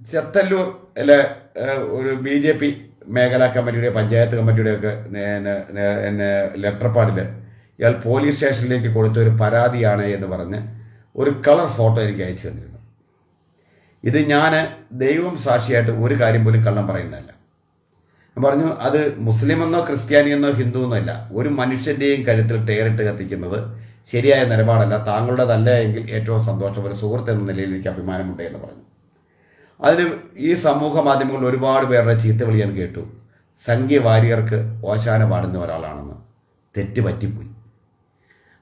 ചെത്തല്ലൂരിലെ അല്ലെ ഒരു B J P മേഖലാ കമ്മിറ്റിയുടെ പഞ്ചായത്ത് കമ്മിറ്റിയുടെ ഒക്കെ ലെറ്റർ പാഡിൽ ഇയാൾ പോലീസ് സ്റ്റേഷനിലേക്ക് കൊടുത്ത ഒരു പരാതിയാണ് എന്ന് പറഞ്ഞ് ഒരു കളർ ഫോട്ടോ എനിക്ക് അയച്ചു തന്നിരുന്നു. ഇത് ഞാൻ ദൈവം സാക്ഷിയായിട്ട് ഒരു കാര്യം പോലും കള്ളം പറയുന്നതല്ല. പറഞ്ഞു അത് മുസ്ലിമെന്നോ ക്രിസ്ത്യാനിയെന്നോ ഹിന്ദു എന്നല്ല ഒരു മനുഷ്യന്റെയും കഴുത്തിൽ ടേറിട്ട് കത്തിക്കുന്നത് ശരിയായ നിലപാടല്ല താങ്കളുടേതല്ല എങ്കിൽ ഏറ്റവും സന്തോഷം ഒരു സുഹൃത്ത് എന്ന നിലയിൽ എനിക്ക് അഭിമാനമുണ്ട് എന്ന് പറഞ്ഞു. അതിന് ഈ സമൂഹ മാധ്യമങ്ങളിൽ ഒരുപാട് പേരുടെ ചീത്ത വിളിയാൻ കേട്ടു. സംഖ്യ വാരിയർക്ക് ഓശാന പാടുന്ന ഒരാളാണെന്ന്. തെറ്റ് പറ്റിപ്പോയി.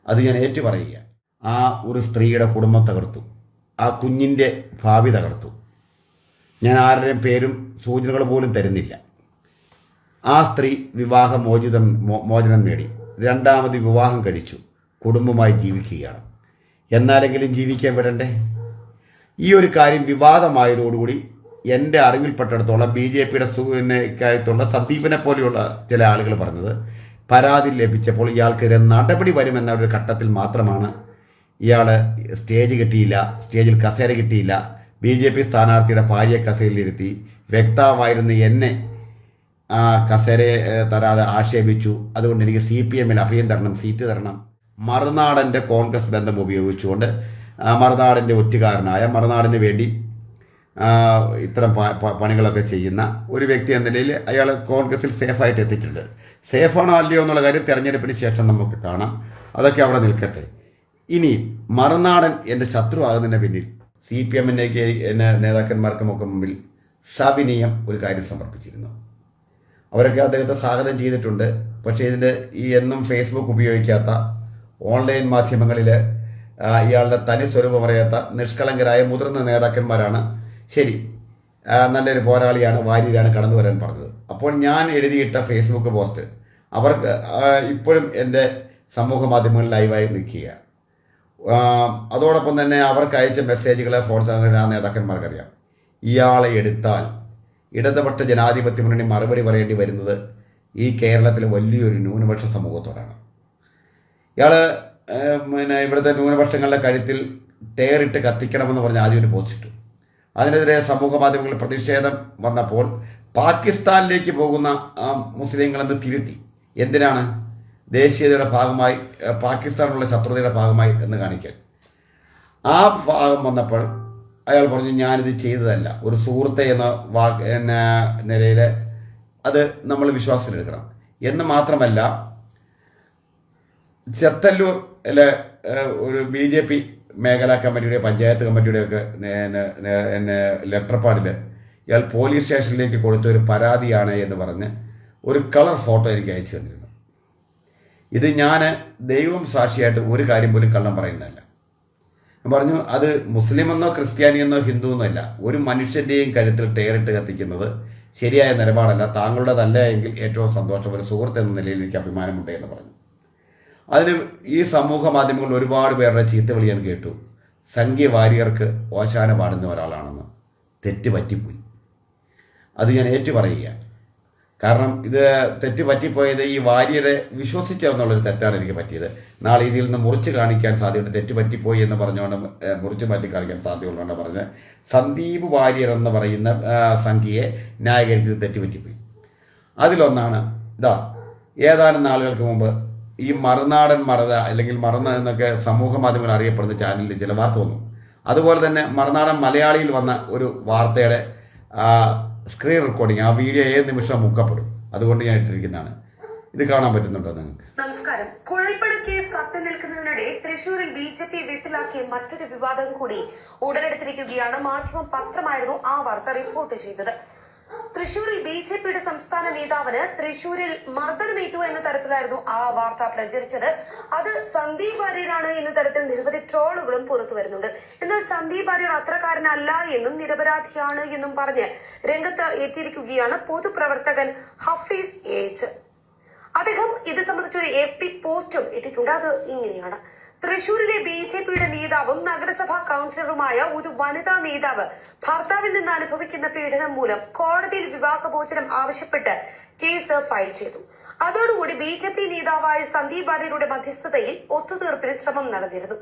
അത് ഞാൻ ഏറ്റു പറയുക ആ ഒരു സ്ത്രീയുടെ കുടുംബം തകർത്തു. ആ കുഞ്ഞിന്റെ ഭാവി തകർത്തു. ഞാൻ ആരുടെയും പേരും സൂചനകൾ പോലും തരുന്നില്ല. ആ സ്ത്രീ വിവാഹ മോചിതം മോചനം നേടി. രണ്ടാമത് വിവാഹം കഴിച്ചു. കുടുംബമായി ജീവിക്കുകയാണ്. എന്നാലെങ്കിലും ജീവിക്കാൻ വിടണ്ടേ? ഈ ഒരു കാര്യം വിവാദമായതോടുകൂടി എന്റെ അറിവിൽപ്പെട്ടിടത്തോളം ബി ജെ പിയുടെ കാര്യത്തുള്ള സന്ദീപിനെ പോലെയുള്ള ചില ആളുകൾ പറഞ്ഞത് പരാതി ലഭിച്ചപ്പോൾ ഇയാൾക്കെതിരെ നടപടി വരുമെന്ന ഒരു ഘട്ടത്തിൽ മാത്രമാണ് ഇയാൾ സ്റ്റേജ് കിട്ടിയില്ല സ്റ്റേജിൽ കസേര കിട്ടിയില്ല. ബി ജെ പി സ്ഥാനാർത്ഥിയുടെ ഭാര്യയെ കസേരയിലിരുത്തി വ്യക്താവായിരുന്ന എന്നെ ആ കസേരയെ തരാതെ ആക്ഷേപിച്ചു. അതുകൊണ്ട് എനിക്ക് സി പി എമ്മിൽ അഭയം തരണം സീറ്റ് തരണം. മറുനാടന്റെ കോൺഗ്രസ് ബന്ധം ഉപയോഗിച്ചുകൊണ്ട് മറുനാടിന്റെ ഒറ്റുകാരനായ മറുനാടിന് വേണ്ടി ഇത്തരം പണികളൊക്കെ ചെയ്യുന്ന ഒരു വ്യക്തി എന്ന നിലയിൽ അയാൾ കോൺഗ്രസിൽ സേഫായിട്ട് എത്തിയിട്ടുണ്ട്. സേഫാണോ അല്ലയോ എന്നുള്ള കാര്യം തെരഞ്ഞെടുപ്പിന് ശേഷം നമുക്ക് കാണാം. അതൊക്കെ അവിടെ നിൽക്കട്ടെ. ഇനി മറുനാടൻ എന്റെ ശത്രു ആകുന്നതിന് പിന്നിൽ സി പി എമ്മിന്റെയൊക്കെ നേതാക്കന്മാർക്കുമൊക്കെ മുമ്പിൽ സവിനയം ഒരു കാര്യം സമർപ്പിച്ചിരുന്നു. അവരൊക്കെ അദ്ദേഹത്തെ സ്വാഗതം ചെയ്തിട്ടുണ്ട്. പക്ഷേ ഇതിന്റെ ഈ എന്നും ഫേസ്ബുക്ക് ഉപയോഗിക്കാത്ത ഓൺലൈൻ മാധ്യമങ്ങളിൽ ഇയാളുടെ തനി സ്വരൂപം അറിയാത്ത നിഷ്കളങ്കരായ മുതിർന്ന നേതാക്കന്മാരാണ്. ശരി. നല്ലൊരു പോരാളിയാണ് വാര്യരാണ് കടന്നു വരാൻ പറഞ്ഞത്. അപ്പോൾ ഞാൻ എഴുതിയിട്ട ഫേസ്ബുക്ക് പോസ്റ്റ് അവർക്ക് ഇപ്പോഴും എന്റെ സമൂഹ മാധ്യമങ്ങളിൽ ലൈവായി നിൽക്കുകയാണ് അതോടൊപ്പം തന്നെ അവർക്ക് അയച്ച മെസ്സേജുകളെ ഫോൺ ആ നേതാക്കന്മാർക്കറിയാം. ഇയാളെ എടുത്താൽ ഇടതുപക്ഷ ജനാധിപത്യ മുന്നണി മറുപടി പറയേണ്ടി വരുന്നത് ഈ കേരളത്തിലെ വലിയൊരു ന്യൂനപക്ഷ സമൂഹത്തോടാണ്. ഇയാൾ പിന്നെ ഇവിടുത്തെ ന്യൂനപക്ഷങ്ങളുടെ കഴുത്തിൽ ടേറിട്ട് കത്തിക്കണമെന്ന് പറഞ്ഞ് ആദ്യം ഒരു പോസ്റ്റ് ഇട്ടു. അതിനെതിരെ സമൂഹ മാധ്യമങ്ങളിൽ പ്രതിഷേധം വന്നപ്പോൾ പാകിസ്ഥാനിലേക്ക് പോകുന്ന മുസ്ലിങ്ങളെന്ന് തിരുത്തി? എന്തിനാണ്? ദേശീയതയുടെ ഭാഗമായി പാകിസ്ഥാനുള്ള ശത്രുതയുടെ ഭാഗമായി എന്ന് കാണിക്കാൻ. ആ ഭാഗം വന്നപ്പോൾ അയാൾ പറഞ്ഞു ഞാനിത് ചെയ്തതല്ല. ഒരു സുഹൃത്തെ എന്ന വാ എന്ന നിലയിൽ അത് നമ്മൾ വിശ്വാസത്തിലെടുക്കണം. എന്ന് മാത്രമല്ല ചെത്തല്ലൂരിലെ ഏഹ്, ഒരു ബി ജെ പി മേഖലാ കമ്മിറ്റിയുടെ പഞ്ചായത്ത് കമ്മിറ്റിയുടെ ഒക്കെ ലെറ്റർ പാഡിൽ ഇയാൾ പോലീസ് സ്റ്റേഷനിലേക്ക് കൊടുത്ത ഒരു പരാതിയാണ് എന്ന് പറഞ്ഞ് ഒരു കളർ ഫോട്ടോ എനിക്ക് അയച്ചു തന്നിരുന്നു. ഇത് ഞാൻ ദൈവം സാക്ഷിയായിട്ട് ഒരു കാര്യം പോലും കള്ളം പറയുന്നതല്ല. പറഞ്ഞു അത് മുസ്ലിമെന്നോ ക്രിസ്ത്യാനിയെന്നോ ഹിന്ദു എന്നല്ല ഒരു മനുഷ്യന്റെയും കഴുത്തിൽ ടേറിട്ട് കത്തിക്കുന്നത് ശരിയായ നിലപാടല്ല താങ്കളുടെതല്ല എങ്കിൽ ഏറ്റവും സന്തോഷം ഒരു സുഹൃത്ത് എന്ന നിലയിൽ എനിക്ക് അഭിമാനമുണ്ട് എന്ന് പറഞ്ഞു. അതിന് ഈ സമൂഹ മാധ്യമങ്ങളിൽ ഒരുപാട് പേരുടെ ചീത്ത വിളിയാൻ കേട്ടു. സംഖ്യ വാരിയർക്ക് ഓശാന പാടുന്ന ഒരാളാണെന്ന്. തെറ്റ് പറ്റിപ്പോയി. അത് ഞാൻ ഏറ്റു പറയുക കാരണം ഇത് തെറ്റ് പറ്റിപ്പോയത് ഈ വാര്യരെ വിശ്വസിച്ചെന്നുള്ളൊരു തെറ്റാണ് എനിക്ക് പറ്റിയത്. നാളെ ഇതിൽ നിന്ന് മുറിച്ച് കാണിക്കാൻ സാധ്യത തെറ്റ് പറ്റിപ്പോയി എന്ന് പറഞ്ഞുകൊണ്ട് മുറിച്ച് മാറ്റി കാണിക്കാൻ സാധ്യതയുള്ളതുകൊണ്ട് പറഞ്ഞ് സന്ദീപ് വാര്യർ എന്ന് പറയുന്ന സംഖ്യയെ ന്യായീകരിച്ചത് തെറ്റ് പറ്റിപ്പോയി. അതിലൊന്നാണ് ഇതാ ഏതാനും നാളുകൾക്ക് മുമ്പ് ഈ മറുനാടൻ മറത അല്ലെങ്കിൽ മറന്ന എന്നൊക്കെ സമൂഹ മാധ്യമങ്ങൾ അറിയപ്പെടുന്ന ചാനലിൽ ചില വാർത്ത വന്നു. അതുപോലെ തന്നെ മറുനാടൻ മലയാളിയിൽ വന്ന ഒരു വാർത്തയുടെ സ്ക്രീൻ റെക്കോർഡിങ് ആ വീഡിയോ ഏത് നിമിഷം മുക്കപ്പെടും. അതുകൊണ്ട് ഞാൻ ഇട്ടിരിക്കുന്നതാണ്. ഇത് കാണാൻ പറ്റുന്നുണ്ടോ നിങ്ങൾക്ക്? നമസ്കാരം. കുഴൽപ്പണ കേസ് കത്തി നിൽക്കുന്നതിനിടെ തൃശൂരിൽ ബി ജെ പി വീട്ടിലാക്കിയ മറ്റൊരു വിവാദം കൂടി ഉടലെടുത്തിരിക്കുകയാണ്. മാധ്യമ പത്രമായിരുന്നു ആ വാർത്ത റിപ്പോർട്ട് ചെയ്തത്. തൃശൂരിൽ ബി ജെ പിയുടെ സംസ്ഥാന നേതാവിന് തൃശൂരിൽ മർദ്ദനമേറ്റു എന്ന തരത്തിലായിരുന്നു ആ വാർത്ത പ്രചരിച്ചത്. അത് സന്ദീപ് വാര്യരാണ് എന്ന തരത്തിൽ നിരവധി ട്രോളുകളും പുറത്തു വരുന്നുണ്ട്. എന്നാൽ സന്ദീപ് വാര്യർ അത്രക്കാരനല്ല എന്നും നിരപരാധിയാണ് എന്നും പറഞ്ഞ് രംഗത്ത് എത്തിയിരിക്കുകയാണ് പൊതുപ്രവർത്തകൻ ഹഫീസ് ഏജ് അദ്ദേഹം ഇത് സംബന്ധിച്ചൊരു എഫ് പി പോസ്റ്റും ഇട്ടിട്ടുണ്ട്. അത് ഇങ്ങനെയാണ്. തൃശൂരിലെ ബി ജെ പിയുടെ നേതാവും നഗരസഭാ കൗൺസിലറുമായ ഒരു വനിതാ നേതാവ് ഭർത്താവിൽ നിന്ന് അനുഭവിക്കുന്ന പീഡനം മൂലം കോടതിയിൽ വിവാഹമോചനം ആവശ്യപ്പെട്ട് കേസ് ഫയൽ ചെയ്തു. അതോടുകൂടി ബി ജെ പി നേതാവായ സന്ദീപ് വാര്യരുടെ മധ്യസ്ഥതയിൽ ഒത്തുതീർപ്പിന് ശ്രമം നടന്നിരുന്നു.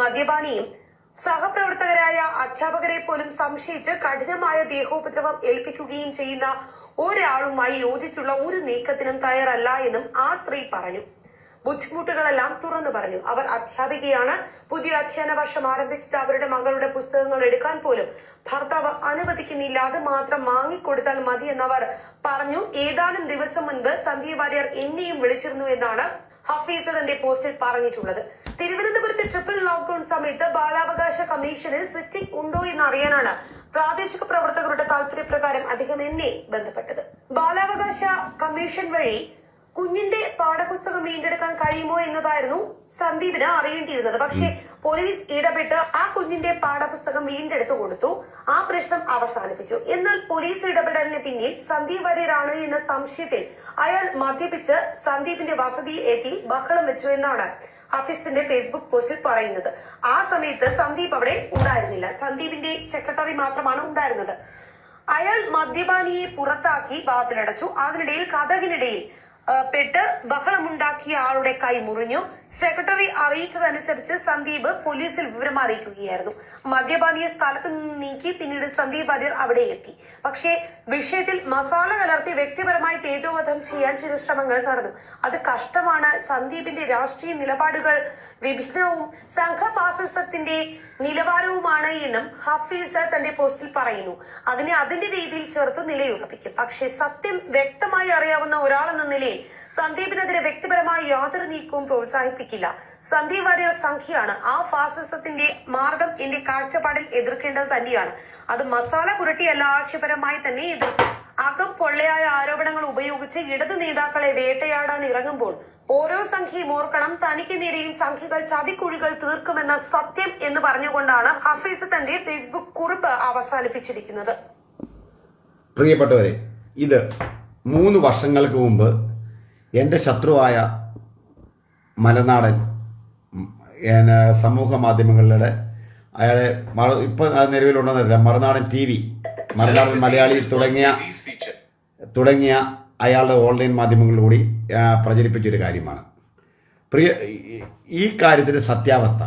മദ്യപാനിയും സഹപ്രവർത്തകരായ അധ്യാപകരെ പോലും സംശയിച്ച് കഠിനമായ ദേഹോപദ്രവം ഏൽപ്പിക്കുകയും ചെയ്യുന്ന ഒരാളുമായി യോജിച്ചുള്ള ഒരു നീക്കത്തിനും തയ്യാറല്ല എന്നും ആ സ്ത്രീ പറഞ്ഞു. ബുദ്ധിമുട്ടുകളെല്ലാം തുറന്നു പറഞ്ഞു. അവർ അധ്യാപികയാണ്. പുതിയ അധ്യയന വർഷം ആരംഭിച്ചിട്ട് അവരുടെ മകളുടെ പുസ്തകങ്ങൾ എടുക്കാൻ പോലും ഭർത്താവ് അനുവദിക്കുന്നില്ല. അത് മാത്രം വാങ്ങിക്കൊടുത്താൽ മതി എന്നവർ പറഞ്ഞു. ഏതാനും ദിവസം മുൻപ് സന്ധ്യ വാര്യർ എന്നെയും വിളിച്ചിരുന്നു എന്നാണ് ഹഫീസ് തന്റെ പോസ്റ്റിൽ പറഞ്ഞിട്ടുള്ളത്. തിരുവനന്തപുരത്ത് ട്രിപ്പിൾ ലോക്ഡൌൺ സമയത്ത് ബാലാവകാശ കമ്മീഷനിൽ സിറ്റിംഗ് ഉണ്ടോ എന്ന് അറിയാനാണ് പ്രാദേശിക പ്രവർത്തകരുടെ താല്പര്യപ്രകാരം അദ്ദേഹം എന്നെ ബന്ധപ്പെട്ടത്. ബാലാവകാശ കമ്മീഷൻ വഴി കുഞ്ഞിന്റെ പാഠപുസ്തകം വീണ്ടെടുക്കാൻ കഴിയുമോ എന്നതായിരുന്നു സന്ദീപിന് അറിയേണ്ടിയിരുന്നത്. പക്ഷേ പോലീസ് ഇടപെട്ട് ആ കുഞ്ഞിന്റെ പാഠപുസ്തകം വീണ്ടെടുത്തു കൊടുത്തു. ആ പ്രശ്നം അവസാനിപ്പിച്ചു. എന്നാൽ പോലീസ് ഇടപെടലിന് പിന്നിൽ സന്ദീപ് വര്യരാണ് എന്ന സംശയത്തിൽ അയാൾ മദ്യപിച്ച് സന്ദീപിന്റെ വസതിയിൽ എത്തി ബഹളം വെച്ചു എന്നാണ് ഹഫീസിന്റെ ഫേസ്ബുക്ക് പോസ്റ്റിൽ പറയുന്നത്. ആ സമയത്ത് സന്ദീപ് അവിടെ ഉണ്ടായിരുന്നില്ല. സന്ദീപിന്റെ സെക്രട്ടറി മാത്രമാണ് ഉണ്ടായിരുന്നത്. അയാൾ മദ്യപാനിയെ പുറത്താക്കി വാതിലടച്ചു. അതിനിടയിൽ കഥകിനിടയിൽ പെട്ട് ബഹളമുണ്ടാക്കിയ ആളുടെ കൈ മുറിഞ്ഞു. സെക്രട്ടറി അറിയിച്ചതനുസരിച്ച് സന്ദീപ് പോലീസിൽ വിവരം അറിയിക്കുകയായിരുന്നു. മദ്യപാനിയെ സ്ഥലത്ത് നിന്ന് നീക്കി പിന്നീട് സന്ദീപ് അതിർ അവിടെ എത്തി. പക്ഷേ വിഷയത്തിൽ മസാല കലർത്തി വ്യക്തിപരമായി തേജോവധം ചെയ്യാൻ ചില ശ്രമങ്ങൾ നടന്നു. അത് കഷ്ടമാണ്. സന്ദീപിന്റെ രാഷ്ട്രീയ നിലപാടുകൾ വിഭിന്നവും സംഘഫാസിസത്തിന്റെ നിലവാരവുമാണ് എന്നും ഹഫീസ് തന്റെ പോസ്റ്റിൽ പറയുന്നു. അതിനെ അതിന്റെ രീതിയിൽ ചേർത്ത് നിലയുറപ്പിക്കും പക്ഷേ സത്യം വ്യക്തമായി അറിയാവുന്ന ഒരാളെന്ന നിലയിൽ സന്ദീപിനെതിരെ വ്യക്തിപരമായ യാതൊരു നീക്കവും പ്രോത്സാഹിപ്പിക്കില്ല. സന്ദീപ് വാര്യർ സംഖ്യയാണ്. ആ ഫാസിസത്തിന്റെ മാർഗം എന്റെ കാഴ്ചപ്പാടിൽ എതിർക്കേണ്ടത് തന്നെയാണ്. അത് മസാല പുരട്ടിയല്ല ആശയപരമായി തന്നെ എതിർക്കും അകം പൊള്ളയായ ആരോപണങ്ങൾ ഉപയോഗിച്ച് ഇടത് നേതാക്കളെ വേട്ടയാടാൻ ഇറങ്ങുമ്പോൾ ഓരോ സംഖ്യയും ഓർക്കണം. തനിക്ക് നേരെയും സംഖ്യകൾ ചതിക്കുഴികൾ തീർക്കുമെന്ന സത്യം എന്ന് പറഞ്ഞുകൊണ്ടാണ് ഹഫീസ് തന്റെ ഫേസ്ബുക്ക് കുറിപ്പ് അവസാനിപ്പിച്ചിരിക്കുന്നത്. പ്രിയപ്പെട്ടവരെ ഇത് മൂന്ന് വർഷങ്ങൾക്ക് മുമ്പ് എന്റെ ശത്രുവായ മലനാടൻ സമൂഹ മാധ്യമങ്ങളിലൂടെ അയാളെ ഇപ്പം നിലവിലുണ്ടെന്നില്ല മറുനാടൻ ടി വി മറുനാടൻ മലയാളി തുടങ്ങിയ തുടങ്ങിയ അയാളുടെ ഓൺലൈൻ മാധ്യമങ്ങളിലൂടെ പ്രചരിപ്പിച്ചൊരു കാര്യമാണ്. പ്രിയ ഈ കാര്യത്തിന്റെ സത്യാവസ്ഥ.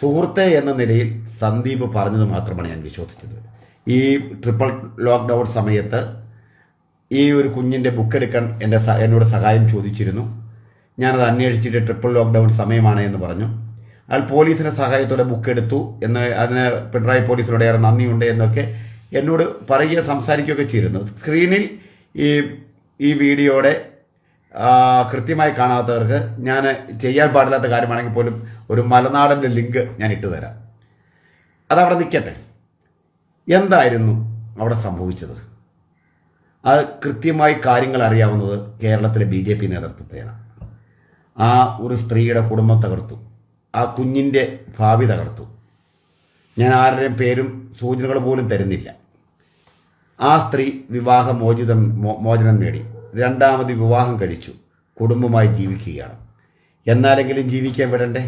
സുഹൃത്തെ എന്ന നിലയിൽ സന്ദീപ് പറഞ്ഞത് മാത്രമാണ് ഞാൻ വിശ്വസിച്ചത്. ഈ ട്രിപ്പിൾ ലോക്ക്ഡൗൺ സമയത്ത് ഈ ഒരു കുഞ്ഞിന്റെ ബുക്ക് എടുക്കാൻ എന്റെ എന്നോട് സഹായം ചോദിച്ചിരുന്നു. ഞാനത് അന്വേഷിച്ചിട്ട് ട്രിപ്പിൾ ലോക്ക്ഡൗൺ സമയമാണ് എന്ന് പറഞ്ഞു. അയാൾ പോലീസിന്റെ സഹായത്തോടെ ബുക്ക് എടുത്തു എന്ന് അതിന് പിണറായി പോലീസിനോട് ഏറെ നന്ദിയുണ്ട് എന്നൊക്കെ എന്നോട് പറയുക സംസാരിക്കുകയൊക്കെ ചെയ്തിരുന്നു. സ്ക്രീനിൽ ഈ ഈ വീഡിയോയുടെ കൃത്യമായി കാണാത്തവർക്ക് ഞാൻ ചെയ്യാൻ പാടില്ലാത്ത കാര്യമാണെങ്കിൽ പോലും ഒരു മലനാടന്റെ ലിങ്ക് ഞാൻ ഇട്ടു തരാം. അതവിടെ നിൽക്കട്ടെ. എന്തായിരുന്നു അവിടെ സംഭവിച്ചത്? അത് കൃത്യമായി കാര്യങ്ങൾ അറിയാവുന്നത് കേരളത്തിലെ ബി ജെ പി നേതൃത്വത്തെയാണ്. ആ ഒരു സ്ത്രീയുടെ കുടുംബം തകർത്തു. ആ കുഞ്ഞിന്റെ ഭാവി തകർത്തു. ഞാൻ ആരുടെയും പേരും സൂചനകൾ പോലും തരുന്നില്ല. ആ സ്ത്രീ വിവാഹ മോചിതം മോചനം നേടി. രണ്ടാമത് വിവാഹം കഴിച്ചു. കുടുംബമായി ജീവിക്കുകയാണ്. എന്നാലെങ്കിലും ജീവിക്കാൻ വിടണ്ടേ?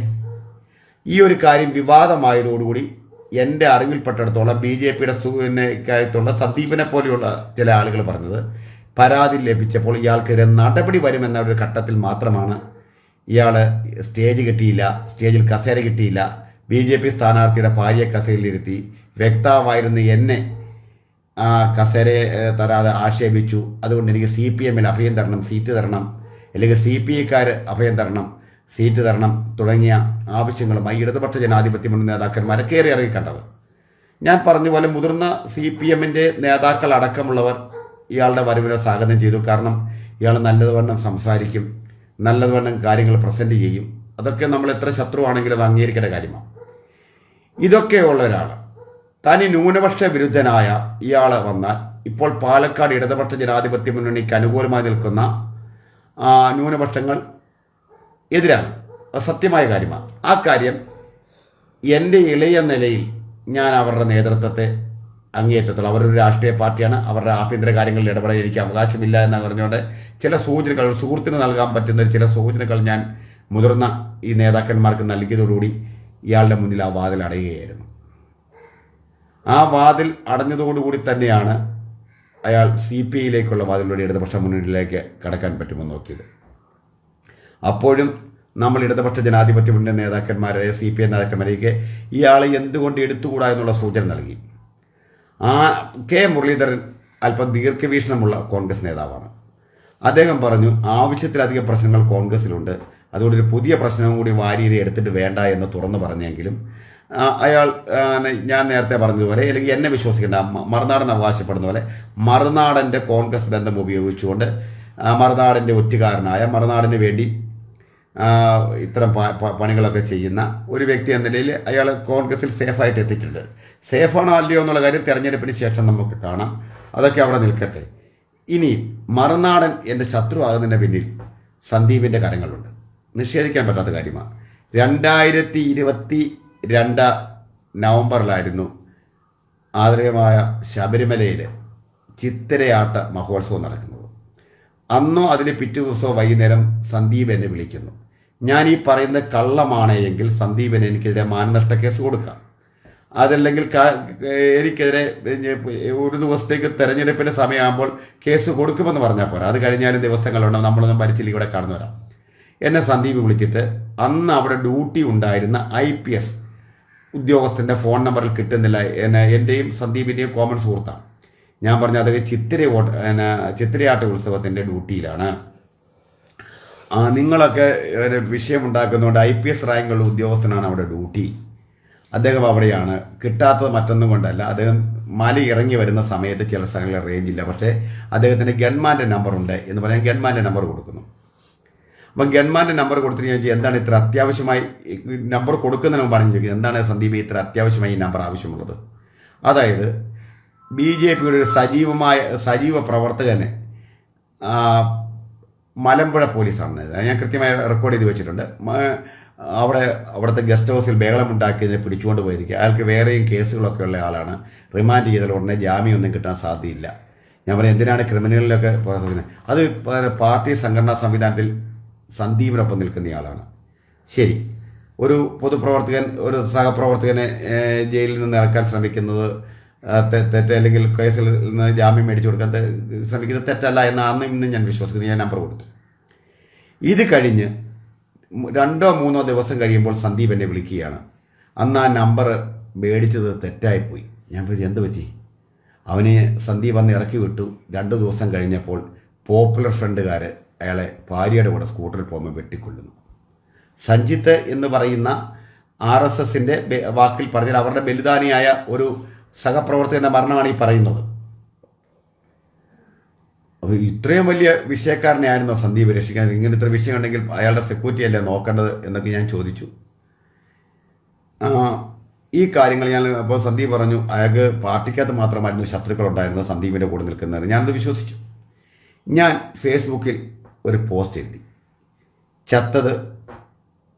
ഈ ഒരു കാര്യം വിവാദമായതോടുകൂടി എന്റെ അറിവിൽപ്പെട്ടിടത്തോളം ബി ജെ പിയുടെ കാര്യത്തുള്ള സന്ദീപിനെ പോലെയുള്ള ചില ആളുകൾ പറഞ്ഞത് പരാതി ലഭിച്ചപ്പോൾ ഇയാൾക്കെതിരെ നടപടി വരുമെന്ന ഒരു ഘട്ടത്തിൽ മാത്രമാണ് ഇയാൾ സ്റ്റേജ് കിട്ടിയില്ല സ്റ്റേജിൽ കസേര കിട്ടിയില്ല. ബി ജെ പി സ്ഥാനാർത്ഥിയുടെ ഭാര്യയെ കസേരയിലിരുത്തി വ്യക്താവായിരുന്ന എന്നെ കസേരയെ ഏഹ്, തരാതെ ആക്ഷേപിച്ചു. അതുകൊണ്ട് എനിക്ക് സി പി എമ്മിൽ അഭയം തരണം സീറ്റ് തരണം. അല്ലെങ്കിൽ സി പി ഐക്കാർ അഭയം തരണം സീറ്റ് തരണം തുടങ്ങിയ ആവശ്യങ്ങളുമായി ഇടതുപക്ഷ ജനാധിപത്യ മുൻ നേതാക്കന്മാരെ കയറി ഇറങ്ങി ഞാൻ പറഞ്ഞ പോലെ മുതിർന്ന സി പി എമ്മിന്റെ നേതാക്കൾ അടക്കമുള്ളവർ ഇയാളുടെ വരവിനെ സ്വാഗതം ചെയ്തു. കാരണം ഇയാൾ നല്ലതുവണ്ണം സംസാരിക്കും നല്ലതുവണ്ണം കാര്യങ്ങൾ പ്രസന്റ് ചെയ്യും. അതൊക്കെ നമ്മൾ എത്ര ശത്രുവാണെങ്കിലും അത് അംഗീകരിക്കേണ്ട കാര്യമാണ്. ഇതൊക്കെയുള്ള ഒരാൾ തനി ന്യൂനപക്ഷ വിരുദ്ധനായ ഇയാളെ വന്നാൽ ഇപ്പോൾ പാലക്കാട് ഇടതുപക്ഷ ജനാധിപത്യ മുന്നണിക്ക് അനുകൂലമായി നിൽക്കുന്ന ന്യൂനപക്ഷങ്ങൾ എതിരാണ്. സത്യമായ കാര്യമാണ്. ആ കാര്യം എന്റെ ഇളയ നിലയിൽ ഞാൻ അവരുടെ നേതൃത്വത്തെ അങ്ങേയറ്റത്തുള്ളൂ. അവരൊരു രാഷ്ട്രീയ പാർട്ടിയാണ്. അവരുടെ ആഭ്യന്തര കാര്യങ്ങളിൽ ഇടപെടാൻ എനിക്ക് അവകാശമില്ല എന്ന് പറഞ്ഞുകൊണ്ട് ചില സൂചനകൾ സുഹൃത്തിന് നൽകാൻ പറ്റുന്ന ചില സൂചനകൾ ഞാൻ മുതിർന്ന ഈ നേതാക്കന്മാർക്ക് നൽകിയതോടുകൂടി ഇയാളുടെ മുന്നിൽ ആ വാതിൽ അടയുകയായിരുന്നു. ആ വാതിൽ അടഞ്ഞതോടുകൂടി തന്നെയാണ് അയാൾ സി പി ഐയിലേക്കുള്ള വാതിലൂടെ ഇടതുപക്ഷ മുന്നണിയിലേക്ക് കടക്കാൻ പറ്റുമെന്ന് നോക്കിയത്. അപ്പോഴും നമ്മൾ ഇടതുപക്ഷ ജനാധിപത്യ മുന്നണി നേതാക്കന്മാരെ സി പി ഐ നേതാക്കന്മാരെയൊക്കെ ഇയാളെ എന്തുകൊണ്ട് എടുത്തുകൂടാ എന്നുള്ള സൂചന നൽകി. ആ കെ മുരളീധരൻ അല്പം ദീർഘവീക്ഷണമുള്ള കോൺഗ്രസ് നേതാവാണ്. അദ്ദേഹം പറഞ്ഞു ആവശ്യത്തിലധികം പ്രശ്നങ്ങൾ കോൺഗ്രസിലുണ്ട്. അതുകൊണ്ട് ഒരു പുതിയ പ്രശ്നവും കൂടി വാരിയിലെ എടുത്തിട്ട് വേണ്ട എന്ന് തുറന്നു പറഞ്ഞെങ്കിലും അയാൾ ഞാൻ നേരത്തെ പറഞ്ഞതുപോലെ അല്ലെങ്കിൽ എന്നെ വിശ്വസിക്കേണ്ട മറുനാടൻ അവകാശപ്പെടുന്ന പോലെ മറുനാടന്റെ കോൺഗ്രസ് ബന്ധം ഉപയോഗിച്ചുകൊണ്ട് മറുനാടിന്റെ ഒറ്റുകാരനായ മറുനാടിന് വേണ്ടി ഇത്തരം പണികളൊക്കെ ചെയ്യുന്ന ഒരു വ്യക്തി എന്ന നിലയിൽ അയാൾ കോൺഗ്രസിൽ സേഫായിട്ട് എത്തിയിട്ടുണ്ട്. സേഫാണോ അല്ലയോ എന്നുള്ള കാര്യം തെരഞ്ഞെടുപ്പിന് ശേഷം നമുക്ക് കാണാം. അതൊക്കെ അവിടെ നിൽക്കട്ടെ. ഇനി മറുനാടൻ എന്റെ ശത്രു ആകുന്നതിന്റെ പിന്നിൽ സന്ദീപിന്റെ കരങ്ങളുണ്ട്. നിഷേധിക്കാൻ പറ്റാത്ത കാര്യമാണ്. രണ്ടായിരത്തി ഇരുപത്തി രണ്ട് നവംബറിലായിരുന്നു ആദരമായ ശബരിമലയിൽ ചിത്തിരയാട്ട മഹോത്സവം നടക്കുന്നത്. അന്നോ അതിന് പിറ്റേ ദിവസമോ വൈകുന്നേരം സന്ദീപ് എന്നെ വിളിക്കുന്നു. ഞാൻ ഈ പറയുന്ന കള്ളമാണ് എങ്കിൽ സന്ദീപിന് എനിക്കെതിരെ മാനനഷ്ട കേസ് കൊടുക്കാം. അതല്ലെങ്കിൽ എനിക്കെതിരെ ഒരു ദിവസത്തേക്ക് തെരഞ്ഞെടുപ്പിന്റെ സമയമാകുമ്പോൾ കേസ് കൊടുക്കുമെന്ന് പറഞ്ഞാൽ പോരാ. അത് കഴിഞ്ഞാലും ദിവസങ്ങളുണ്ടോ നമ്മളൊന്നും ഭരിച്ചില്ല ഇവിടെ കാണുന്നു വരാം എന്നെ സന്ദീപ് വിളിച്ചിട്ട് അന്ന് അവിടെ ഡ്യൂട്ടി ഉണ്ടായിരുന്ന ഐ പി എസ് ഉദ്യോഗസ്ഥന്റെ ഫോൺ നമ്പറിൽ കിട്ടുന്നില്ല. എന്നെ എന്റെയും സന്ദീപിന്റെയും കോമൺ സുഹൃത്താണ്. ഞാൻ പറഞ്ഞ അതൊക്കെ ചിത്തിര എന്നെ ചിത്തിരയാട്ട ഉത്സവത്തിന്റെ ഡ്യൂട്ടിയിലാണ്. നിങ്ങളൊക്കെ വിഷയമുണ്ടാക്കുന്നതുകൊണ്ട് ഐ പി എസ് റാങ്കുള്ള ഉദ്യോഗസ്ഥനാണ് അവിടെ ഡ്യൂട്ടി. അദ്ദേഹം അവിടെയാണ്. കിട്ടാത്തത് മറ്റൊന്നും കൊണ്ടല്ല. അദ്ദേഹം മല ഇറങ്ങി വരുന്ന സമയത്ത് ചില സ്ഥലങ്ങളിൽ റേഞ്ചില്ല പക്ഷേ അദ്ദേഹത്തിന്റെ ഗൺമാന്റെ നമ്പറുണ്ട് എന്ന് പറഞ്ഞാൽ ഗൺമാന്റെ നമ്പർ കൊടുക്കുന്നു. അപ്പം ഗൺമാന്റെ നമ്പർ കൊടുത്തിട്ട് ചോദിച്ചു എന്താണ് ഇത്ര അത്യാവശ്യമായി നമ്പർ കൊടുക്കുന്നതിന് മുമ്പാണ് ചോദിക്കുന്നത്. എന്താണ് സന്ദീപ് ഇത്ര അത്യാവശ്യമായി ഈ നമ്പർ ആവശ്യമുള്ളത്? അതായത് ബി ജെ പിയുടെ ഒരു സജീവമായ സജീവ പ്രവർത്തകനെ മലമ്പുഴ പോലീസാണ്. ഞാൻ കൃത്യമായി റെക്കോർഡ് ചെയ്ത് വെച്ചിട്ടുണ്ട്. അവിടെ അവിടുത്തെ ഗസ്റ്റ് ഹൗസിൽ ബഹളമുണ്ടാക്കിയതിനെ പിടിച്ചുകൊണ്ട് പോയിരിക്കുക. അയാൾക്ക് വേറെയും കേസുകളൊക്കെ ഉള്ള ആളാണ്. റിമാൻഡ് ചെയ്താൽ ഉടനെ ജാമ്യമൊന്നും കിട്ടാൻ സാധ്യതയില്ല. ഞാൻ പറയാം എന്തിനാണ് ക്രിമിനലിലൊക്കെ അത് പാർട്ടി സംഘടനാ സംവിധാനത്തിൽ സന്ദീപിനൊപ്പം നിൽക്കുന്നയാളാണ്. ശരി. ഒരു പൊതുപ്രവർത്തകൻ ഒരു സഹപ്രവർത്തകനെ ജയിലിൽ നിന്ന് ഇറക്കാൻ ശ്രമിക്കുന്നത് തെറ്റ് അല്ലെങ്കിൽ കേസിൽ നിന്ന് ജാമ്യം മേടിച്ചു കൊടുക്കാൻ ശ്രമിക്കുന്നത് തെറ്റല്ല എന്നാണ് ഇന്നും ഞാൻ വിശ്വസിക്കുന്നത്. ഞാൻ നമ്പർ കൊടുത്തു. ഇത് കഴിഞ്ഞ് രണ്ടോ മൂന്നോ ദിവസം കഴിയുമ്പോൾ സന്ദീപ് എന്നെ വിളിക്കുകയാണ്. അന്ന് ആ നമ്പർ മേടിച്ചത് തെറ്റായിപ്പോയി. ഞാൻ പറഞ്ഞു എന്ത് പറ്റി? അവനെ സന്ദീപ് അന്ന് ഇറക്കി വിട്ടു. രണ്ട് ദിവസം കഴിഞ്ഞപ്പോൾ പോപ്പുലർ ഫ്രണ്ടുകാർ അയാളെ ഭാര്യയുടെ കൂടെ സ്കൂട്ടറിൽ പോകുമ്പോൾ വെട്ടിക്കൊള്ളുന്നു സഞ്ജിത്ത് എന്ന് പറയുന്ന ആർ എസ് എസിന്റെ വാക്കിൽ പറഞ്ഞാൽ അവരുടെ ബലിദാനിയായ ഒരു സഹപ്രവർത്തകന്റെ മരണമാണ് ഈ പറയുന്നത്. അപ്പോൾ ഇത്രയും വലിയ വിഷയക്കാരനെയായിരുന്നു സന്ദീപ് രക്ഷിക്കാൻ. ഇങ്ങനെ ഇത്ര വിഷയം ഉണ്ടെങ്കിൽ അയാളുടെ സെക്യൂരിറ്റി അല്ലേ നോക്കേണ്ടത് എന്നൊക്കെ ഞാൻ ചോദിച്ചു. ഈ കാര്യങ്ങൾ ഞാൻ അപ്പോൾ സന്ദീപ് പറഞ്ഞു അയാൾക്ക് പാർട്ടിക്കകത്ത് മാത്രമായിരുന്നു ശത്രുക്കൾ ഉണ്ടായിരുന്നത് സന്ദീപിന്റെ കൂടെ നിൽക്കുന്നത്. ഞാനത് വിശ്വസിച്ചു. ഞാൻ ഫേസ്ബുക്കിൽ ഒരു പോസ്റ്റ് എഴുതി. ചത്തത്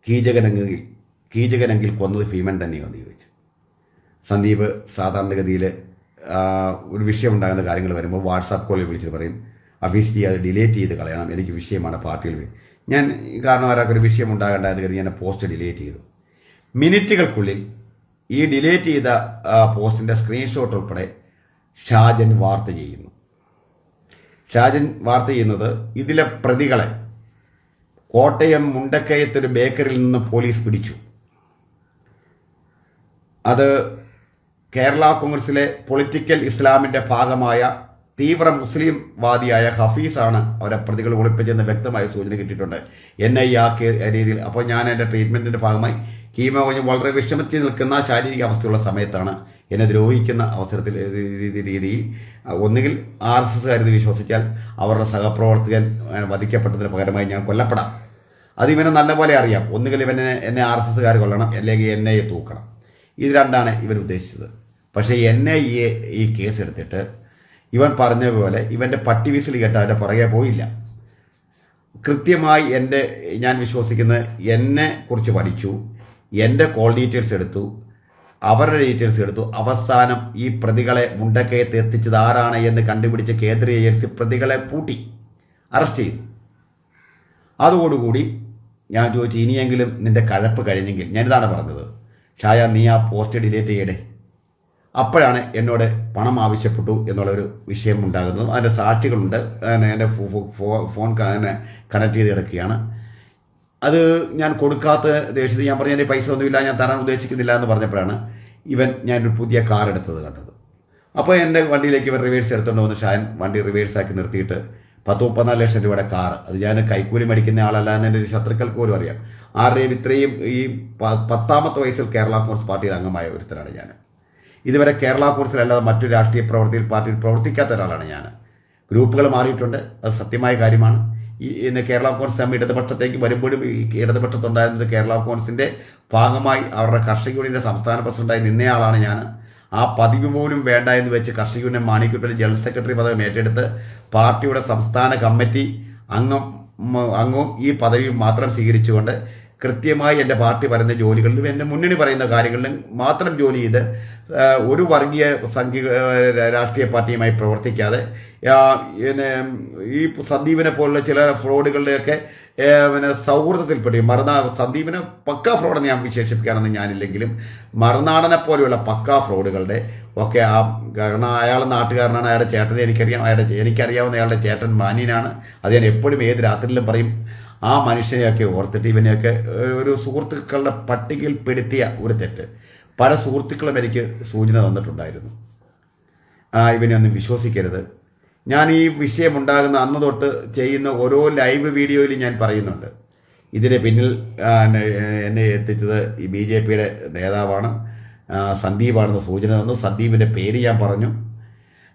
കീചകനെങ്കിൽ കീചകനെങ്കിൽ കൊന്നത് ഭീമൻ തന്നെയോ എന്ന് ചോദിച്ചു. സന്ദീപ് സാധാരണഗതിയിൽ ഒരു വിഷയം ഉണ്ടാകുന്ന കാര്യങ്ങൾ വരുമ്പോൾ വാട്സാപ്പ് കോളിൽ വിളിച്ചിട്ട് പറയും അഫീസ് അത് ഡിലേറ്റ് ചെയ്ത് കളയണം. എനിക്ക് വിഷയമാണ് പാർട്ടിയിൽ വേ-" ഞാൻ കാരണം ആരാക്കൊരു വിഷയം ഉണ്ടാകേണ്ട എന്ന് കരുതി ഞാൻ പോസ്റ്റ് ഡിലേറ്റ് ചെയ്തു. മിനിറ്റുകൾക്കുള്ളിൽ ഈ ഡിലേറ്റ് ചെയ്ത പോസ്റ്റിന്റെ സ്ക്രീൻഷോട്ട് ഉൾപ്പെടെ ഷാജൻ വാർത്ത ചെയ്യുന്നു. ഷാജൻ വാർത്ത ചെയ്യുന്നത് ഇതിലെ പ്രതികളെ കോട്ടയം മുണ്ടക്കയത്തൊരു ബേക്കറിയിൽ നിന്ന് പോലീസ് പിടിച്ചു. അത് കേരള കോൺഗ്രസിലെ പൊളിറ്റിക്കൽ ഇസ്ലാമിന്റെ ഭാഗമായ തീവ്ര മുസ്ലിം വാദിയായ ഹഫീസാണ് അവരെ പ്രതികൾ ഒളിപ്പിച്ചെന്ന് വ്യക്തമായ സൂചന കിട്ടിയിട്ടുണ്ട്. എൻ ഐ ആ രീതിയിൽ. അപ്പോൾ ഞാൻ എന്റെ ട്രീറ്റ്മെന്റിന്റെ ഭാഗമായി കീമോ കഴിഞ്ഞ് വളരെ വിഷമത്തിൽ നിൽക്കുന്ന ശാരീരിക അവസ്ഥയുള്ള സമയത്താണ് എന്നെ ദ്രോഹിക്കുന്ന അവസരത്തിൽ രീതി- രീതിയിൽ ഒന്നുകിൽ ആർ എസ് എസ് കാര്യത്തിൽ വിശ്വസിച്ചാൽ അവരുടെ സഹപ്രവർത്തകൻ വധിക്കപ്പെട്ടതിന് പകരമായി ഞാൻ കൊല്ലപ്പെടാം. അത് ഇവനെ നല്ലപോലെ അറിയാം. ഒന്നുകിൽ ഇവനെ എന്നെ ആർ എസ് എസ്സുകാർ കൊല്ലണം അല്ലെങ്കിൽ എൻ ഐ എ തൂക്കണം. ഇത് രണ്ടാണ് ഇവൻ ഉദ്ദേശിച്ചത്. പക്ഷേ എൻ ഐ എ ഈ കേസ് എടുത്തിട്ട് ഇവൻ പറഞ്ഞ പോലെ ഇവന്റെ പട്ടി വിസിൽ കേട്ട് അവന്റെ പുറകെ പോയില്ല. കൃത്യമായി എന്റെ ഞാൻ വിശ്വസിക്കുന്ന എന്നെ കുറിച്ച് പഠിച്ചു എന്റെ കോൾ ഡീറ്റെയിൽസ് എടുത്തു അവരുടെ ഡീറ്റെയിൽസ് എടുത്തു. അവസാനം ഈ പ്രതികളെ മുണ്ടക്കയത്ത് എത്തിച്ചത് ആരാണ് എന്ന് കണ്ടുപിടിച്ച് കേന്ദ്ര ഏജൻസി പ്രതികളെ പൂട്ടി അറസ്റ്റ് ചെയ്തു. അതോടുകൂടി ഞാൻ ചോദിച്ചു ഇനിയെങ്കിലും നിന്റെ കഴപ്പ് കഴിഞ്ഞെങ്കിൽ ഞാനിതാണ് പറഞ്ഞത് ഷായ നീ ആ പോസ്റ്റ് ഡിലീറ്റ് ചെയ്യണേ അപ്പോഴാണ് എന്നോട് പണം ആവശ്യപ്പെട്ടു എന്നുള്ളൊരു വിഷയം ഉണ്ടാകുന്നത്. അതിന്റെ സാക്ഷികളുണ്ട്. എന്റെ ഫോൺ കണക്ട് ചെയ്ത് കിടക്കുകയാണ്. അത് ഞാൻ കൊടുക്കാത്ത ദേഷ്യത്തിൽ ഞാൻ പറഞ്ഞു എന്റെ പൈസ ഒന്നുമില്ല ഞാൻ തരാൻ ഉദ്ദേശിക്കുന്നില്ല എന്ന് പറഞ്ഞപ്പോഴാണ് ഇവൻ ഞാനൊരു പുതിയ കാർ എടുത്തത് കണ്ടത്. അപ്പോൾ എന്റെ വണ്ടിയിലേക്ക് ഇവൻ റിവേഴ്സ് എടുത്തുകൊണ്ട് വന്ന് ഷാൻ വണ്ടി റിവേഴ്സ് ആക്കി നിർത്തിയിട്ട് പത്ത് മുപ്പത്തിനാല് ലക്ഷം രൂപയുടെ കാർ. അത് ഞാൻ കൈക്കൂലി മേടിക്കുന്ന ആളല്ല എന്ന് എന്റെ ശത്രുക്കൾക്ക് പോലും അറിയാം. ആരുടെയും ഇത്രയും ഈ പത്താമത്തെ വയസ്സിൽ കേരള കോൺഗ്രസ് പാർട്ടിയിൽ അംഗമായ ഒരുത്തരാണ് ഞാൻ. ഇതുവരെ കേരള കോൺഗ്രസിലല്ലാതെ മറ്റു രാഷ്ട്രീയ പ്രവർത്തിയിൽ പാർട്ടിയിൽ പ്രവർത്തിക്കാത്ത ഒരാളാണ് ഞാൻ. ഗ്രൂപ്പുകൾ മാറിയിട്ടുണ്ട്. അത് സത്യമായ കാര്യമാണ്. ഈ പിന്നെ കേരള കോൺഗ്രസ് തമ്മിൽ ഇടതുപക്ഷത്തേക്ക് വരുമ്പോഴും ഈ ഇടതുപക്ഷത്തുണ്ടായിരുന്നത് കേരള കോൺഗ്രസിന്റെ ഭാഗമായി അവരുടെ കർഷക യൂണിയന്റെ സംസ്ഥാന പ്രസിഡന്റായി നിന്നയാളാണ് ഞാൻ. ആ പതിവ് പോലും വേണ്ട എന്ന് വെച്ച് കർഷക യൂണിയൻ മാണിക്കുട്ടൻ ജനറൽ സെക്രട്ടറി പദവി ഏറ്റെടുത്ത് പാർട്ടിയുടെ സംസ്ഥാന കമ്മിറ്റി അംഗം അംഗവും ഈ പദവി മാത്രം സ്വീകരിച്ചുകൊണ്ട് കൃത്യമായി എന്റെ പാർട്ടി പറയുന്ന ജോലികളിലും എന്റെ മുന്നണി പറയുന്ന കാര്യങ്ങളിലും മാത്രം ജോലി ചെയ്ത് ഒരു വർഗീയ സംഘി രാഷ്ട്രീയ പാർട്ടിയുമായി പ്രവർത്തിക്കാതെ പിന്നെ ഈ സന്ദീപിനെ പോലുള്ള ചില ഫ്രോഡുകളുടെയൊക്കെ പിന്നെ സൗഹൃദത്തിൽപ്പെട്ടു. മറുനാ സന്ദീപിനെ പക്ക ഫ്രോഡെന്ന് ഞാൻ വിശേഷിപ്പിക്കാനൊന്നും ഞാനില്ലെങ്കിലും മറുനാടനെ പോലെയുള്ള പക്ക ഫ്രോഡുകളുടെ ഒക്കെ ആ കാരണം അയാൾ നാട്ടുകാരനാണ് അയാളുടെ ചേട്ടനെ എനിക്കറിയാം അയാളുടെ എനിക്കറിയാവുന്ന അയാളുടെ ചേട്ടൻ മാന്യനാണ്. അത് ഞാൻ എപ്പോഴും ഏത് രാത്രിയിലും പറയും ആ മനുഷ്യനെയൊക്കെ ഓർത്തിട്ട് ഇവനെയൊക്കെ ഒരു സുഹൃത്തുക്കളുടെ പട്ടികയിൽ പെടുത്തിയ ഒരു തെറ്റ്. പല സുഹൃത്തുക്കളും എനിക്ക് സൂചന തന്നിട്ടുണ്ടായിരുന്നു. ആ ഇവനെ ഒന്നും വിശ്വസിക്കരുത്. ഞാൻ ഈ വിഷയമുണ്ടാകുന്ന അന്ന് തൊട്ട് ചെയ്യുന്ന ഓരോ ലൈവ് വീഡിയോയിലും ഞാൻ പറയുന്നുണ്ട്. ഇതിന് പിന്നിൽ എന്നെ എത്തിച്ചത് ഈ ബി ജെ പിയുടെ നേതാവാണ്. സന്ദീപാണെന്ന് സൂചന തന്നു. സന്ദീപിന്റെ പേര് ഞാൻ പറഞ്ഞു.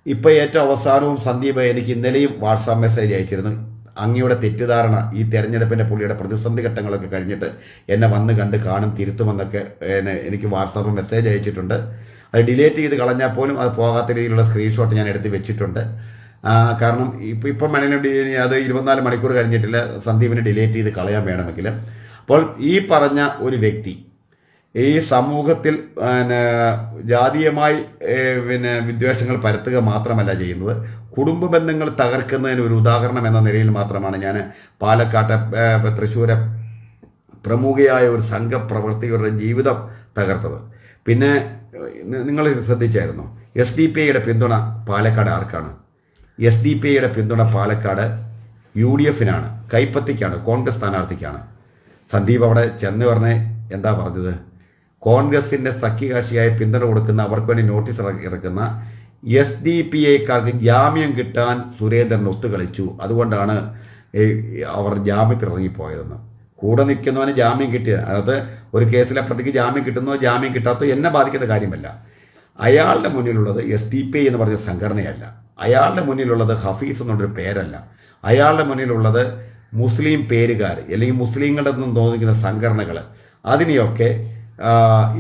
ഇപ്പോൾ ഏറ്റവും അവസാനവും സന്ദീപ് എനിക്ക് ഇന്നലെയും വാട്സാപ്പ് മെസ്സേജ് അയച്ചിരുന്നു. അങ്ങയുടെ തെറ്റിദ്ധാരണ ഈ തെരഞ്ഞെടുപ്പിന്റെ പുള്ളിയുടെ പ്രതിസന്ധി ഘട്ടങ്ങളൊക്കെ കഴിഞ്ഞിട്ട് എന്നെ വന്ന് കണ്ട് കാണും തിരുത്തുമെന്നൊക്കെ എന്നെ എനിക്ക് വാട്സാപ്പ് മെസ്സേജ് അയച്ചിട്ടുണ്ട്. അത് ഡിലേറ്റ് ചെയ്ത് കളഞ്ഞാൽ പോലും അത് പോകാത്ത രീതിയിലുള്ള സ്ക്രീൻഷോട്ട് ഞാൻ എടുത്ത് വെച്ചിട്ടുണ്ട്. കാരണം ഇപ്പം ഇപ്പം വേണമെങ്കിൽ അത് ഇരുപത്തിനാല് മണിക്കൂർ കഴിഞ്ഞിട്ടില്ല സന്ദീപിനെ ഡിലേറ്റ് ചെയ്ത് കളയാൻ വേണമെങ്കിൽ. അപ്പോൾ ഈ പറഞ്ഞ ഒരു വ്യക്തി ഈ സമൂഹത്തിൽ പിന്നെ ജാതീയമായി പിന്നെ വിദ്വേഷങ്ങൾ പരത്തുക മാത്രമല്ല ചെയ്യുന്നത്. കുടുംബ ബന്ധങ്ങൾ തകർക്കുന്നതിന് ഒരു ഉദാഹരണം എന്ന നിലയിൽ മാത്രമാണ് ഞാൻ പാലക്കാട്ടെ തൃശ്ശൂരെ പ്രമുഖയായ ഒരു സംഘപ്രവർത്തകരുടെ ജീവിതം തകർത്തത്. പിന്നെ നിങ്ങൾ ശ്രദ്ധിച്ചായിരുന്നു? എസ് ഡി പി ഐയുടെ പിന്തുണ പാലക്കാട് ആർക്കാണ്? എസ് ഡി പി ഐയുടെ പിന്തുണ പാലക്കാട് യു ഡി എഫിനാണ് കൈപ്പത്തിക്കാണ് കോൺഗ്രസ് സ്ഥാനാർത്ഥിക്കാണ്. സന്ദീപ് അവിടെ ചെന്ന് പറഞ്ഞ് എന്താ പറഞ്ഞത്? കോൺഗ്രസിന്റെ സഖ്യകക്ഷിയായി പിന്തുണ കൊടുക്കുന്ന അവർക്ക് വേണ്ടി നോട്ടീസ് ഇറക്കി- ഇറക്കുന്ന എസ് ഡി പി ഐക്കാർക്ക് ജാമ്യം കിട്ടാൻ സുരേന്ദ്രൻ ഒത്തുകളിച്ചു. അതുകൊണ്ടാണ് അവർ ജാമ്യത്തിൽ ഇറങ്ങിപ്പോയതെന്ന് കൂടെ നിൽക്കുന്നവന് ജാമ്യം കിട്ടിയത്. അതായത് ഒരു കേസിലെ പ്രതിക്ക് ജാമ്യം കിട്ടുന്നോ ജാമ്യം കിട്ടാത്തോ എന്നെ ബാധിക്കുന്ന കാര്യമല്ല. അയാളുടെ മുന്നിലുള്ളത് എസ് ഡി പി ഐ എന്ന് പറഞ്ഞ സംഘടനയല്ല. അയാളുടെ മുന്നിലുള്ളത് ഹഫീസ് എന്നുള്ളൊരു പേരല്ല. അയാളുടെ മുന്നിലുള്ളത് മുസ്ലിം പേരുകാർ അല്ലെങ്കിൽ മുസ്ലിങ്ങളുടെ നിന്നും തോന്നിക്കുന്ന സംഘടനകൾ അതിനെയൊക്കെ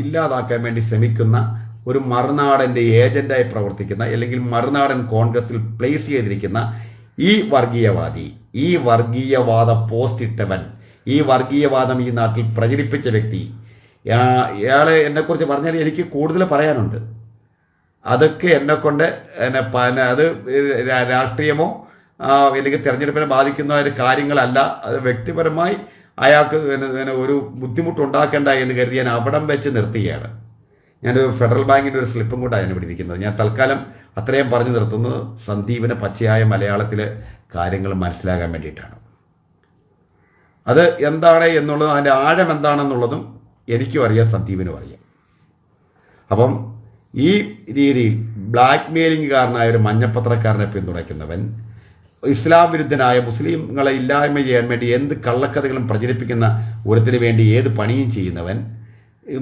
ഇല്ലാതാക്കാൻ വേണ്ടി ശ്രമിക്കുന്ന ഒരു മറുനാടന്റെ ഏജന്റായി പ്രവർത്തിക്കുന്ന അല്ലെങ്കിൽ മറുനാടൻ കോൺഗ്രസിൽ പ്ലേസ് ചെയ്തിരിക്കുന്ന ഈ വർഗീയവാദി ഈ വർഗീയവാദ പോസ്റ്റ് ഇട്ടവൻ ഈ വർഗീയവാദം ഈ നാട്ടിൽ പ്രചരിപ്പിച്ച വ്യക്തി ഇയാളെ എന്നെക്കുറിച്ച് പറഞ്ഞാൽ എനിക്ക് കൂടുതൽ പറയാനുണ്ട്. അതൊക്കെ എന്നെ കൊണ്ട് എന്നെ അത് രാഷ്ട്രീയമോ അല്ലെങ്കിൽ തിരഞ്ഞെടുപ്പിനെ ബാധിക്കുന്ന ഒരു കാര്യങ്ങളല്ല. അത് വ്യക്തിപരമായി അയാൾക്ക് ഒരു ബുദ്ധിമുട്ടുണ്ടാക്കേണ്ട എന്ന് കരുതി ഞാൻ അവിടം വെച്ച് നിർത്തുകയാണ്. ഞാനൊരു ഫെഡറൽ ബാങ്കിന്റെ ഒരു സ്ലിപ്പും കൂടെ ഞാൻ പിടിപ്പിക്കുന്നത്. ഞാൻ തൽക്കാലം അത്രയും പറഞ്ഞു നിർത്തുന്നത് സന്ദീപിന് പച്ചയായ മലയാളത്തിലെ കാര്യങ്ങൾ മനസ്സിലാകാൻ വേണ്ടിയിട്ടാണ്. അത് എന്താണ് എന്നുള്ളതും അതിന്റെ ആഴം എന്താണെന്നുള്ളതും എനിക്കും അറിയാം സന്ദീപിനും അറിയാം. അപ്പം ഈ രീതിയിൽ ബ്ലാക്ക് മെയിലിംഗുകാരനായ ഒരു മഞ്ഞപ്പത്രക്കാരനെ പിന്തുണയ്ക്കുന്നവൻ ഇസ്ലാം വിരുദ്ധനായ മുസ്ലിങ്ങളെ ഇല്ലായ്മ ചെയ്യാൻ വേണ്ടി എന്ത് കള്ളക്കഥകളും പ്രചരിപ്പിക്കുന്ന ഒരുത്തിന് വേണ്ടി ഏത് പണിയും ചെയ്യുന്നവൻ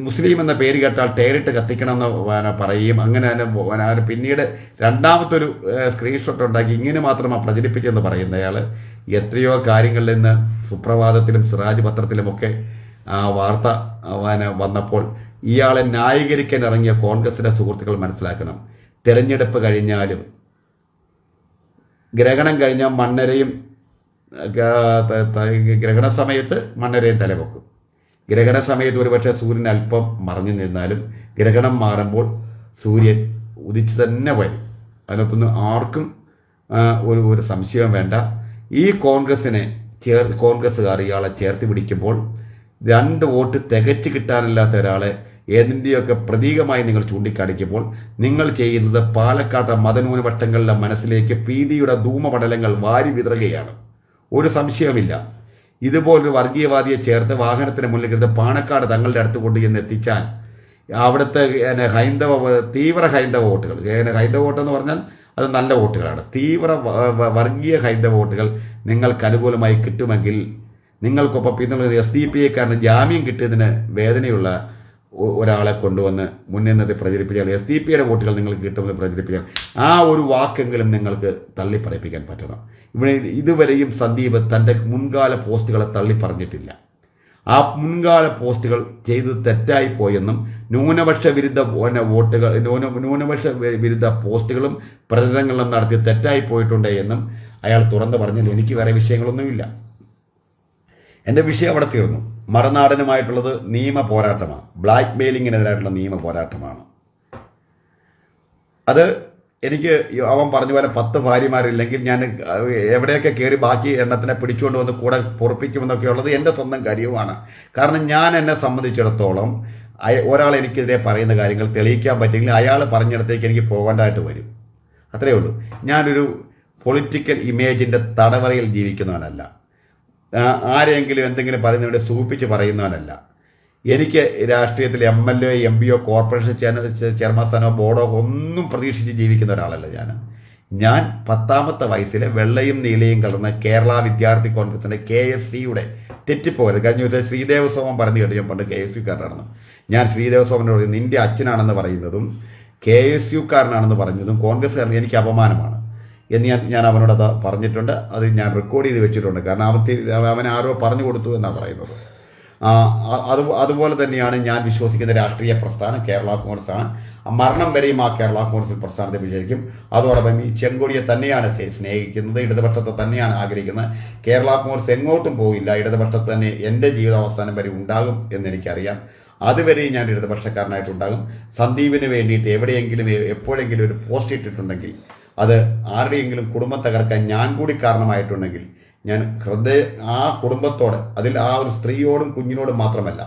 മുസ്ലിം എന്ന പേര് കേട്ടാൽ ടേറിട്ട് കത്തിക്കണം എന്ന് പറയുകയും അങ്ങനെ തന്നെ പിന്നീട് രണ്ടാമത്തെ ഒരു സ്ക്രീൻഷോട്ട് ഉണ്ടാക്കി ഇങ്ങനെ മാത്രമാണ് പ്രചരിപ്പിച്ചെന്ന് പറയുന്നയാൾ എത്രയോ കാര്യങ്ങളിൽ നിന്ന് സുപ്രഭാതത്തിലും സിറാജ് പത്രത്തിലുമൊക്കെ ആ വാർത്ത വന്നപ്പോൾ ഇയാളെ ന്യായീകരിക്കാൻ ഇറങ്ങിയ കോൺഗ്രസിന്റെ സുഹൃത്തുക്കൾ മനസ്സിലാക്കണം. തിരഞ്ഞെടുപ്പ് കഴിഞ്ഞാലും ഗ്രഹണം കഴിഞ്ഞാൽ മണ്ണരയും ഗ്രഹണ സമയത്ത് മണ്ണരയും തലവെക്കും. ഗ്രഹണ സമയത്ത് ഒരുപക്ഷെ സൂര്യൻ അല്പം മറഞ്ഞു നിന്നാലും ഗ്രഹണം മാറുമ്പോൾ സൂര്യൻ ഉദിച്ചു തന്നെ വരും. അതിനകത്തൊന്നും ആർക്കും ഒരു ഒരു സംശയവും വേണ്ട. ഈ കോൺഗ്രസിനെ ചേർ കോൺഗ്രസ്സുകാർ ഇയാളെ ചേർത്ത് പിടിക്കുമ്പോൾ രണ്ട് വോട്ട് തികച്ചു കിട്ടാനില്ലാത്ത ഒരാളെ ഏതിന്റെയൊക്കെ പ്രതീകമായി നിങ്ങൾ ചൂണ്ടിക്കാണിക്കുമ്പോൾ നിങ്ങൾ ചെയ്യുന്നത് പാലക്കാട്ടെ മതന്യൂനപക്ഷങ്ങളുടെ മനസ്സിലേക്ക് ഭീതിയുടെ ധൂമപടലങ്ങൾ വാരി വിതറുകയാണ്. ഒരു സംശയവുമില്ല. ഇതുപോലൊരു വർഗീയവാദിയെ ചേർത്ത് വാഹനത്തിന് മുന്നിൽ കിടന്ന് പാണക്കാട് തങ്ങളുടെ അടുത്ത് കൊണ്ടുചെന്ന് എത്തിച്ചാൽ അവിടുത്തെ ഹൈന്ദവ തീവ്ര ഹൈന്ദവ വോട്ടുകൾ. ഹൈന്ദവ വോട്ട് എന്ന് പറഞ്ഞാൽ അത് നല്ല വോട്ടുകളാണ്. തീവ്ര വർഗീയ ഹൈന്ദവ വോട്ടുകൾ നിങ്ങൾക്ക് അനുകൂലമായി കിട്ടുമെങ്കിൽ നിങ്ങൾക്കൊപ്പം പിന്തുണ എസ് ഡി പി എക്കാരന് ജാമ്യം കിട്ടിയതിന് വേദനയുള്ള ഒരാളെ കൊണ്ടുവന്ന് മുന്നിൽ പ്രചരിപ്പിക്കുകയാണ് എസ് ഡി പിയുടെ വോട്ടുകൾ നിങ്ങൾക്ക് കിട്ടുമെന്ന് പ്രചരിപ്പിക്കുക ആ ഒരു വാക്കെങ്കിലും നിങ്ങൾക്ക് തള്ളിപ്പറയിപ്പിക്കാൻ പറ്റണം. ഇവിടെ ഇതുവരെയും സന്ദീപ് തന്റെ മുൻകാല പോസ്റ്റുകളെ തള്ളി പറഞ്ഞിട്ടില്ല ആ മുൻകാല പോസ്റ്റുകൾ ചെയ്ത് തെറ്റായി പോയെന്നും ന്യൂനപക്ഷ വിരുദ്ധ വോട്ടുകൾ ന്യൂന ന്യൂനപക്ഷ വിരുദ്ധ പോസ്റ്റുകളും പ്രചരണങ്ങളും നടത്തി തെറ്റായി പോയിട്ടുണ്ട് എന്നും അയാൾ തുറന്നു പറഞ്ഞാൽ എനിക്ക് വേറെ വിഷയങ്ങളൊന്നുമില്ല. എന്റെ വിഷയം അവിടെ തീർന്നു. മറുനാടനുമായിട്ടുള്ളത് നിയമ പോരാട്ടമാണ്. ബ്ലാക്ക് മെയിലിങ്ങിനെതിരായിട്ടുള്ള നിയമ പോരാട്ടമാണ്. അത് എനിക്ക് അവൻ പറഞ്ഞ പോലെ പത്ത് ഭാര്യമാരില്ലെങ്കിൽ ഞാൻ എവിടെയൊക്കെ കയറി ബാക്കി എണ്ണത്തിനെ പിടിച്ചുകൊണ്ട് വന്ന് കൂടെ പൊറപ്പിക്കുമെന്നൊക്കെ ഉള്ളത് എന്റെ സ്വന്തം കാര്യവുമാണ്. കാരണം ഞാൻ എന്നെ സംബന്ധിച്ചിടത്തോളം ഒരാൾ എനിക്കെതിരെ പറയുന്ന കാര്യങ്ങൾ തെളിയിക്കാൻ പറ്റിയെങ്കിൽ അയാൾ പറഞ്ഞിടത്തേക്ക് എനിക്ക് പോകേണ്ടതായിട്ട് വരും. അത്രയേ ഉള്ളൂ. ഞാനൊരു പൊളിറ്റിക്കൽ ഇമേജിന്റെ തടവറയിൽ ജീവിക്കുന്നവനല്ല. ആരെങ്കിലും എന്തെങ്കിലും പറയുന്നതിനെ സൂപ്പിച്ച് പറയുന്നവനല്ല. എനിക്ക് രാഷ്ട്രീയത്തിൽ എം എൽ എ എം പിയോ കോർപ്പറേഷൻ ചെയർ- ചെയർമാൻ സ്ഥാനോ ബോർഡോ ഒന്നും പ്രതീക്ഷിച്ച് ജീവിക്കുന്ന ഒരാളല്ല ഞാൻ. ഞാൻ പത്താമത്തെ വയസ്സിലെ വെള്ളയും നീലയും കലർന്ന കേരള വിദ്യാർത്ഥി കോൺഗ്രസിന്റെ കെ എസ് സിയുടെ തെറ്റിപ്പോകരുത്. കഴിഞ്ഞ ദിവസം ശ്രീദേവ സോമൻ പറഞ്ഞു കേട്ടു ഞാൻ പണ്ട് കെ എസ് യുക്കാരനാണെന്ന് ഞാൻ ശ്രീദേവ സോമനോട് നിന്റെ അച്ഛനാണെന്ന് പറയുന്നതും കെ എസ് യുക്കാരനാണെന്ന് പറഞ്ഞതും കോൺഗ്രസ്സുകാരൻ എനിക്ക് അപമാനമാണ്. എന്ന് ഞാൻ ഞാൻ അവനോട് അത് പറഞ്ഞിട്ടുണ്ട്. അത് ഞാൻ റെക്കോർഡ് ചെയ്ത് വെച്ചിട്ടുണ്ട്. കാരണം അവൻ അവൻ ആരോ പറഞ്ഞു കൊടുത്തു എന്നാണ് പറയുന്നത്. അത് അതുപോലെ തന്നെയാണ് ഞാൻ വിശ്വസിക്കുന്ന രാഷ്ട്രീയ പ്രസ്ഥാനം കേരള കോൺഗ്രസ് ആണ് മരണം വരെയും ആ കേരള കോൺഗ്രസ് പ്രസ്ഥാനത്തെ വിജയിക്കും. അതോടൊപ്പം ഈ ചെങ്കൊടിയെ തന്നെയാണ് സ്നേഹിക്കുന്നത് ഇടതുപക്ഷത്തെ തന്നെയാണ് ആഗ്രഹിക്കുന്നത്. കേരള കോൺഗ്രസ് എങ്ങോട്ടും പോകില്ല ഇടതുപക്ഷത്ത് തന്നെ എന്റെ ജീവിതാവസാനം വരെ ഉണ്ടാകും എന്നെനിക്കറിയാം. അതുവരെയും ഞാൻ ഇടതുപക്ഷക്കാരനായിട്ടുണ്ടാകും. സന്ദീപിന് വേണ്ടിയിട്ട് എവിടെയെങ്കിലും എപ്പോഴെങ്കിലും ഒരു പോസ്റ്റ് ഇട്ടിട്ടുണ്ടെങ്കിൽ അത് ആരുടെയെങ്കിലും കുടുംബം തകർക്കാൻ ഞാൻ കൂടി കാരണമായിട്ടുണ്ടെങ്കിൽ ഞാൻ ഹൃദയ ആ കുടുംബത്തോട് അതിൽ ആ ഒരു സ്ത്രീയോടും കുഞ്ഞിനോടും മാത്രമല്ല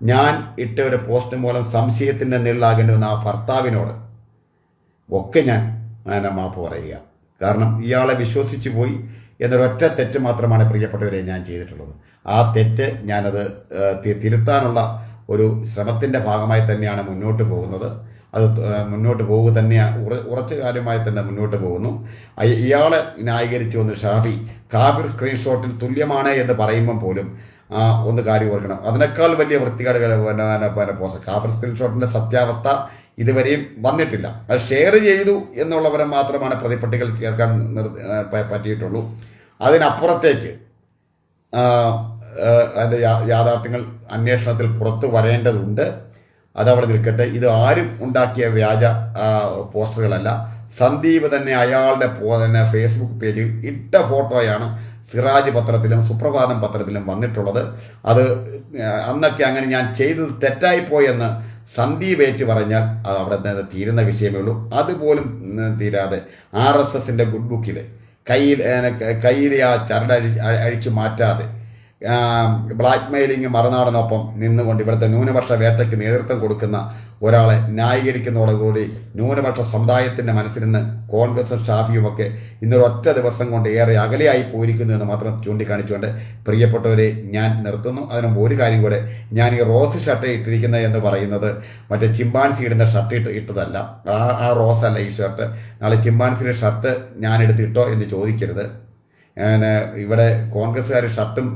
ഞാൻ ഇട്ട ഒരു പോസ്റ്റ് മൂലം സംശയത്തിന്റെ നിഴലാകേണ്ടി വന്ന ആ ഭർത്താവിനോട് ഒക്കെ ഞാൻ അങ്ങനെ മാപ്പ് പറയുക. കാരണം ഇയാളെ വിശ്വസിച്ചു പോയി എന്നൊരൊറ്റ തെറ്റ് മാത്രമാണ് പ്രിയപ്പെട്ടവരെ ഞാൻ ചെയ്തിട്ടുള്ളത്. ആ തെറ്റ് ഞാനത് തിരുത്താനുള്ള ഒരു ശ്രമത്തിന്റെ ഭാഗമായി തന്നെയാണ് മുന്നോട്ട് പോകുന്നത്. അത് മുന്നോട്ട് പോവുക തന്നെയാണ് ഉറ- ഉറച്ച കാര്യമായി തന്നെ മുന്നോട്ട് പോകുന്നു. ഇയാളെ ന്യായീകരിച്ചു വന്ന് ഷാഫി കാഫിർ സ്ക്രീൻഷോട്ടിൽ തുല്യമാണ് എന്ന് പറയുമ്പം പോലും ഒന്ന് കാര്യം ഓർക്കണം. അതിനേക്കാൾ വലിയ വൃത്തികേട് പിന്നെ കാഫിർ സ്ക്രീൻഷോട്ടിന്റെ സത്യാവസ്ഥ ഇതുവരെയും വന്നിട്ടില്ല. അത് ഷെയർ ചെയ്തു എന്നുള്ളവരെ മാത്രമാണ് പ്രതിപ്പട്ടികൾ ചേർക്കാൻ പറ്റിയിട്ടുള്ളൂ. അതിനപ്പുറത്തേക്ക് അതിന്റെ യാഥാർത്ഥ്യങ്ങൾ അന്വേഷണത്തിൽ പുറത്തു വരേണ്ടതുണ്ട്. അതവിടെ നിൽക്കട്ടെ. ഇത് ആരും ഉണ്ടാക്കിയ വ്യാജ പോസ്റ്ററുകളല്ല. സന്ദീപ് തന്നെ അയാളുടെ തന്നെ ഫേസ്ബുക്ക് പേജിൽ ഇട്ട ഫോട്ടോയാണ് സിറാജ് പത്രത്തിലും സുപ്രഭാതം പത്രത്തിലും വന്നിട്ടുള്ളത്. അത് അന്നൊക്കെ അങ്ങനെ ഞാൻ ചെയ്തത് തെറ്റായിപ്പോയെന്ന് സന്ദീപ് ഏറ്റു പറഞ്ഞാൽ അത് അവിടെ നിന്ന് തീരുന്ന വിഷയമേ ഉള്ളൂ. അതുപോലും തീരാതെ ആർ എസ് എസിന്റെ ഗുഡ് ബുക്കിൽ കയ്യിൽ കയ്യിൽ ആ ചരട് അഴി അഴിച്ചു മാറ്റാതെ ബ്ലാക്ക് മെയിലിംഗ് മറുനാടനൊപ്പം നിന്നുകൊണ്ട് ഇവിടുത്തെ ന്യൂനപക്ഷ വേട്ടയ്ക്ക് നേതൃത്വം കൊടുക്കുന്ന ഒരാളെ ന്യായീകരിക്കുന്നതോടുകൂടി ന്യൂനപക്ഷ സമുദായത്തിന്റെ മനസ്സിൽ നിന്ന് കോൺഗ്രസും ഷാഫിയും ഒക്കെ ഇന്നൊരൊറ്റ ദിവസം കൊണ്ട് ഏറെ അകലെയായി പോയിരിക്കുന്നു എന്ന് മാത്രം ചൂണ്ടിക്കാണിച്ചുകൊണ്ട് പ്രിയപ്പെട്ടവരെ ഞാൻ നിർത്തുന്നു. അതിന് ഒരു കാര്യം കൂടെ ഞാൻ ഈ റോസ് ഷർട്ട് ഇട്ടിരിക്കുന്നത് എന്ന് പറയുന്നത് മറ്റേ ചിമ്പാൻസി ഇടുന്ന ഷർട്ട് ഇട്ട് ഇട്ടതല്ല. ആ ആ റോസ് അല്ല ഈ ഷർട്ട്. നാളെ ചിമ്പാൻസിയുടെ ഷർട്ട് ഞാൻ എടുത്തിട്ടോ എന്ന് ചോദിക്കരുത്. ഇവിടെ കോൺഗ്രസ്സുകാർ ഷർട്ടും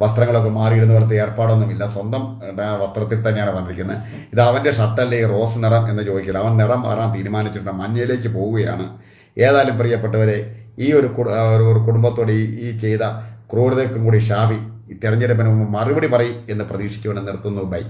വസ്ത്രങ്ങളൊക്കെ മാറിയിടുന്ന പോലത്തെ ഏർപ്പാടൊന്നുമില്ല. സ്വന്തം വസ്ത്രത്തിൽ തന്നെയാണ് വന്നിരിക്കുന്നത്. ഇത് അവന്റെ ഷർട്ടല്ലേ റോസ് നിറം എന്ന് ചോദിക്കില്ല. അവൻ നിറം മാറാൻ തീരുമാനിച്ചിട്ടുണ്ട്. മഞ്ഞയിലേക്ക് പോവുകയാണ്. ഏതായാലും പ്രിയപ്പെട്ടവരെ ഈ ഒരു ഒരു- കുടുംബത്തോട് ഈ ചെയ്ത ക്രൂരതയ്ക്കും കൂടി ഷാഫി തെരഞ്ഞെടുപ്പിന് മുമ്പ് മറുപടി പറയും എന്ന് പ്രതീക്ഷിച്ചുകൊണ്ട് നിർത്തുന്നു. ബൈ.